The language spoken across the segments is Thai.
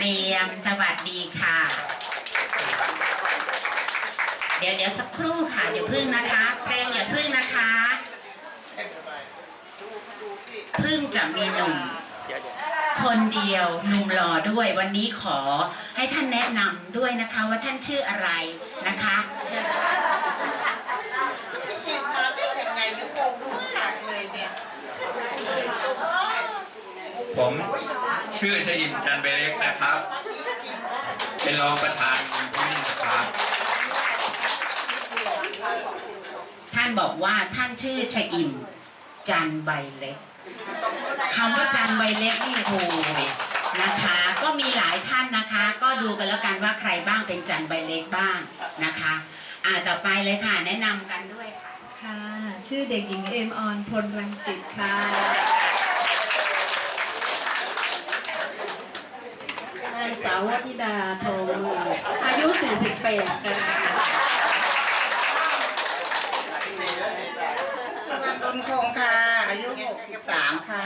เรียมสวัสดีค่ะ เดี๋ยวเดี๋ยวสักครู่ค่ะอย่าพึ่งนะคะเพลงอย่าพึ่งนะคะพึ่งจะมีหนุ่มคนเดียวหนุ่มหล่อด้วย วันนี้ขอให้ท่านแนะนำด้วยนะคะว่าท่านชื่ออะไรนะคะกินมาได้ยังไงยุโด้ทาเลยเนี่ยผม ชื่อชยิมจันเบเล็กนะครับ เป็นรองประธานที่นี่นะครับ ท่านบอกว่าท่านชื่อชยิมจันใบเล็กคำว่าจันใบเล็กนี่โหนะคะ ก็มีหลายท่านนะคะ ก็ดูกันแล้วกันว่าใครบ้างเป็นจันใบเล็กบ้างนะคะอ่าต่อไปเลยค่ะแนะนำกันด้วยค่ะ ค่ะ ชื่อเด็กหญิงเอมออนพลรังสิตค่ะ สาวธิดาโทอายุ 48ค่ะนามบุญคงค่ะ อายุ 63 ค่ะ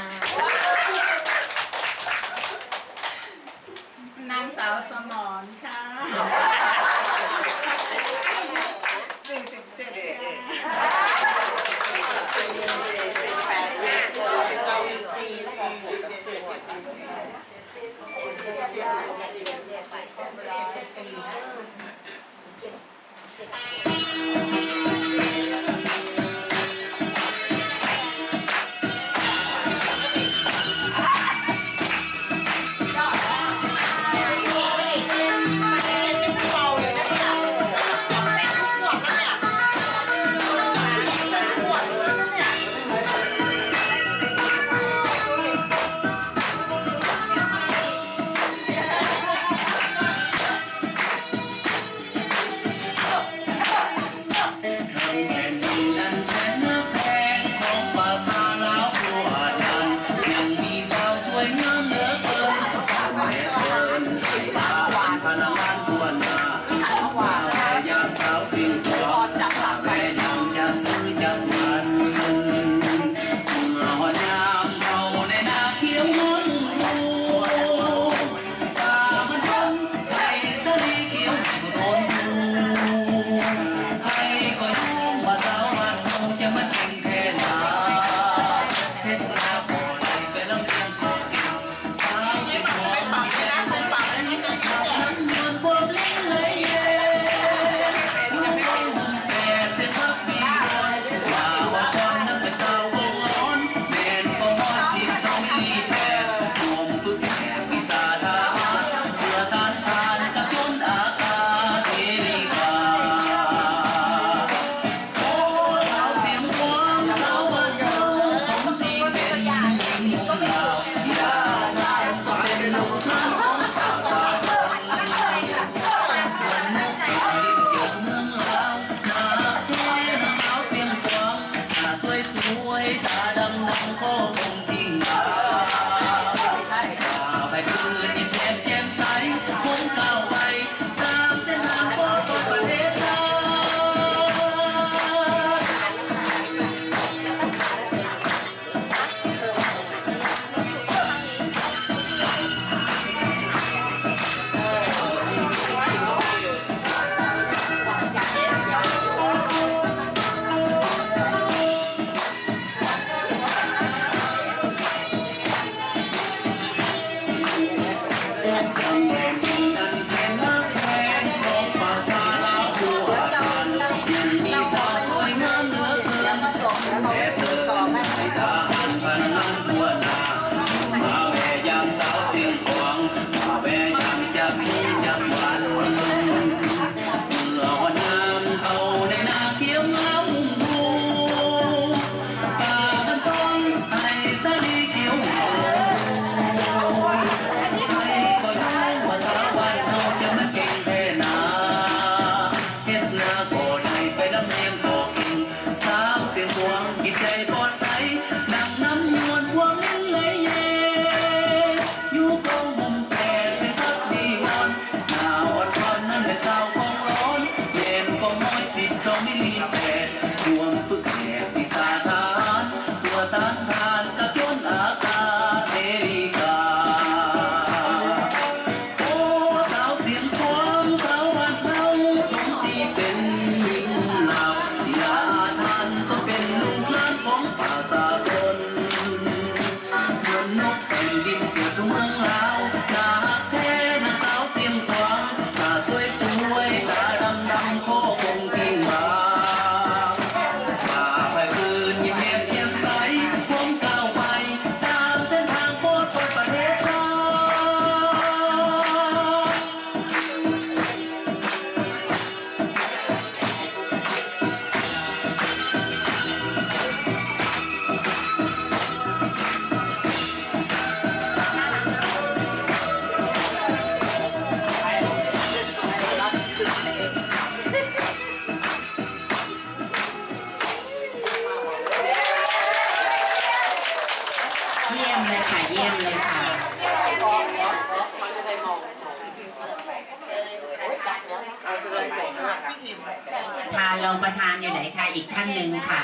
Hanaman ขอให้目 รองประธานอยู่ไหนคะอีกท่านหนึ่งค่ะ